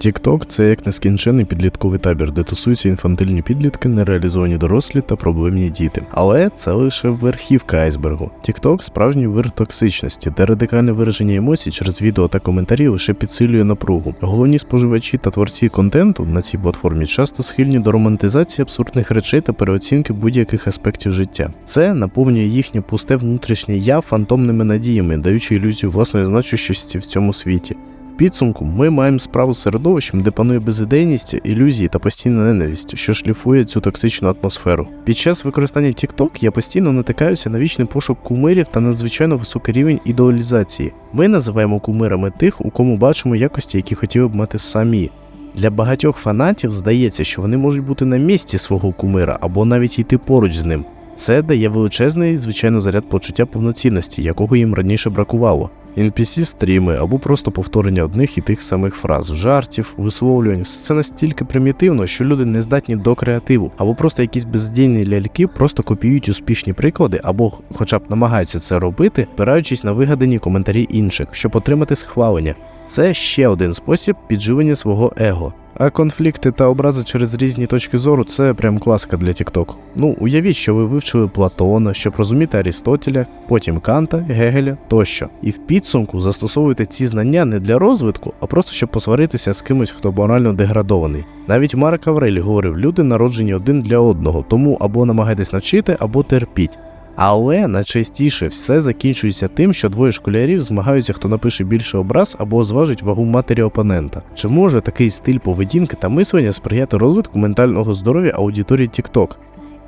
TikTok – це як нескінчений підлітковий табір, де тусуються інфантильні підлітки, нереалізовані дорослі та проблемні діти. Але це лише верхівка айсбергу. TikTok – справжній вир токсичності, де радикальне вираження емоцій через відео та коментарі лише підсилює напругу. Головні споживачі та творці контенту на цій платформі часто схильні до романтизації абсурдних речей та переоцінки будь-яких аспектів життя. Це наповнює їхнє пусте внутрішнє я фантомними надіями, даючи ілюзію власної значущості в цьому світі. Підсумку ми маємо справу з середовищем, де панує безідейність, ілюзії та постійна ненависть, що шліфує цю токсичну атмосферу. Під час використання TikTok я постійно натикаюся на вічний пошук кумирів та надзвичайно високий рівень ідеалізації. Ми називаємо кумирами тих, у кому бачимо якості, які хотіли б мати самі. Для багатьох фанатів здається, що вони можуть бути на місці свого кумира або навіть йти поруч з ним. Це дає величезний, звичайно, заряд почуття повноцінності, якого їм раніше бракувало. NPC стріми або просто повторення одних і тих самих фраз, жартів, висловлювань. Все це настільки примітивно, що люди не здатні до креативу, або просто якісь бездійні ляльки просто копіюють успішні приклади, або хоча б намагаються це робити, опираючись на вигадані коментарі інших, щоб отримати схвалення. Це ще один спосіб підживлення свого его. А конфлікти та образи через різні точки зору це прям класика для TikTok. Ну, уявіть, що ви вивчили Платона, щоб розуміти Арістотеля, потім Канта, Гегеля тощо. І в підсумку застосовуєте ці знання не для розвитку, а просто щоб посваритися з кимось, хто морально деградований. Навіть Марк Аврелій говорив: люди народжені один для одного, тому або намагайтесь навчити, або терпіть. Але найчастіше все закінчується тим, що двоє школярів змагаються, хто напише більше образ або зважить вагу матері опонента. Чи може такий стиль поведінки та мислення сприяти розвитку ментального здоров'я аудиторії TikTok?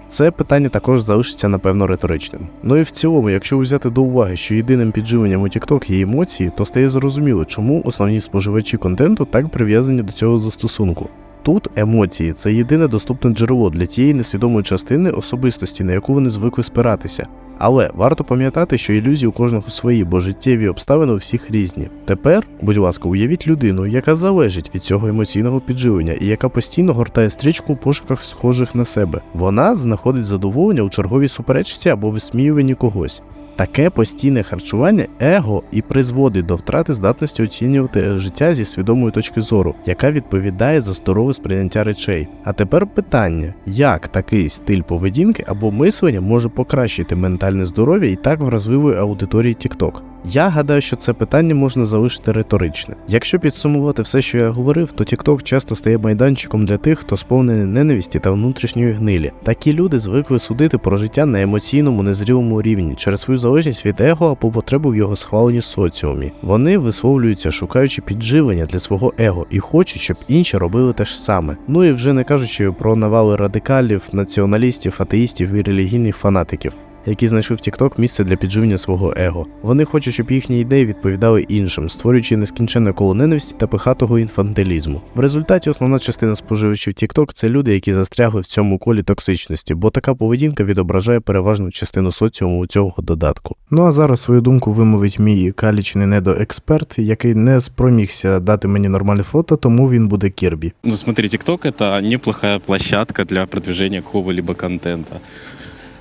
Це питання також залишиться напевно риторичним. Ну і в цілому, якщо взяти до уваги, що єдиним підживленням у TikTok є емоції, то стає зрозуміло, чому основні споживачі контенту так прив'язані до цього застосунку. Тут емоції це єдине доступне джерело для тієї несвідомої частини особистості, на яку вони звикли спиратися. Але варто пам'ятати, що ілюзії у кожного свої, бо життєві обставини у всіх різні. Тепер, будь ласка, уявіть людину, яка залежить від цього емоційного підживлення і яка постійно гортає стрічку у пошуках схожих на себе. Вона знаходить задоволення у черговій суперечці або висміюванні когось. Таке постійне харчування его і призводить до втрати здатності оцінювати життя зі свідомої точки зору, яка відповідає за здорове сприйняття речей. А тепер питання: як такий стиль поведінки або мислення може покращити ментальне здоров'я і так вразливої аудиторії TikTok? Я гадаю, що це питання можна залишити риторичне. Якщо підсумувати все, що я говорив, то TikTok часто стає майданчиком для тих, хто сповнений ненависті та внутрішньої гнилі. Такі люди звикли судити про життя на емоційному незрілому рівні через свою залежність від его або потребу в його схваленні соціумі. Вони висловлюються, шукаючи підживлення для свого его і хочуть, щоб інші робили те ж саме. Ну і вже не кажучи про навали радикалів, націоналістів, атеїстів і релігійних фанатиків які знайшли в TikTok місце для підживлення свого его. Вони хочуть, щоб їхні ідеї відповідали іншим, створюючи нескінченне коло ненависті та пихатого інфантилізму. В результаті основна частина споживачів TikTok – це люди, які застрягли в цьому колі токсичності, бо така поведінка відображає переважну частину соціуму у цього додатку. Ну а зараз свою думку вимовить мій калічний недоексперт, який не спромігся дати мені нормальне фото, тому він буде Кірбі. Ну, смотри, TikTok это неплохая площадка для продвижения какого-либо контента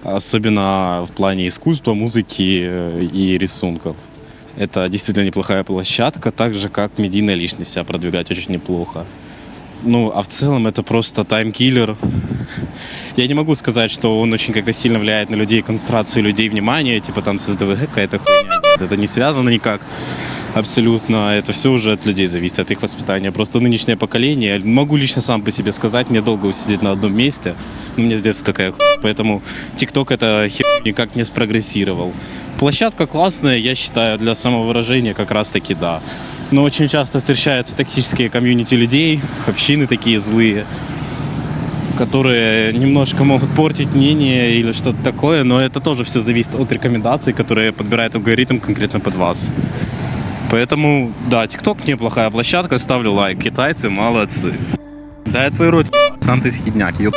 Особенно в плане искусства, музыки э, и рисунков. Это действительно неплохая площадка, так же как медийная личность себя продвигать очень неплохо. Ну, а в целом это просто таймкиллер. Я не могу сказать, что он очень как-то сильно влияет на людей, концентрацию людей, внимания, типа там с СДВГ какая-то хуйня. Нет, Это не связано никак. Абсолютно. Это все уже от людей зависит, от их воспитания. Просто нынешнее поколение, могу лично сам по себе сказать, мне долго усидеть на одном месте. У меня с детства такая хуйня. Поэтому ТикТок это хер никак не спрогрессировал. Площадка классная, я считаю, для самовыражения как раз таки да. Но очень часто встречаются токсические комьюнити людей, общины такие злые, которые немножко могут портить мнение или что-то такое, но это тоже все зависит от рекомендаций, которые подбирает алгоритм конкретно под вас. Поэтому, да, ТикТок неплохая площадка, ставлю лайк. Китайцы молодцы. Да я твой рот, сам ты схидняк, ёб.